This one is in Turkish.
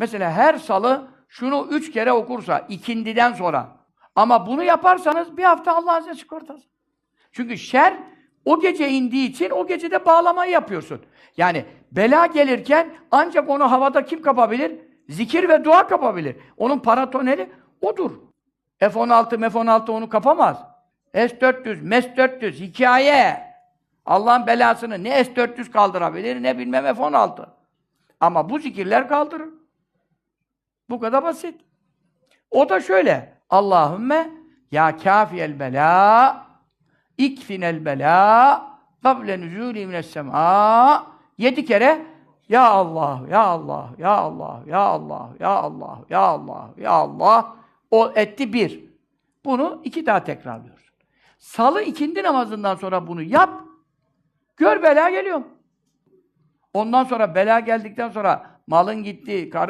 Mesela her salı şunu üç kere okursa ikindiden sonra ama bunu yaparsanız bir hafta Allah size sigortası. Çünkü şer o gece indiği için o gecede bağlamayı yapıyorsun. Yani bela gelirken ancak onu havada kim kapabilir? Zikir ve dua kapabilir. Onun paratoneli odur. F-16, F-16 onu kapamaz. S-400, MES-400, hikaye. Allah'ın belasını ne S-400 kaldırabilir ne bilmem F-16. Ama bu zikirler kaldırır. Bu kadar basit. O da şöyle. Allahümme ya kafiyel bela ikfinel bela kable nüzûli mine's-semâ yedi kere ya Allah, ya Allah, ya Allah, ya Allah, ya Allah, ya Allah, ya Allah o etti bir. Bunu iki daha tekrarlıyoruz. Salı ikindi namazından sonra bunu yap. Gör bela geliyor. Ondan sonra bela geldikten sonra malın gitti, karı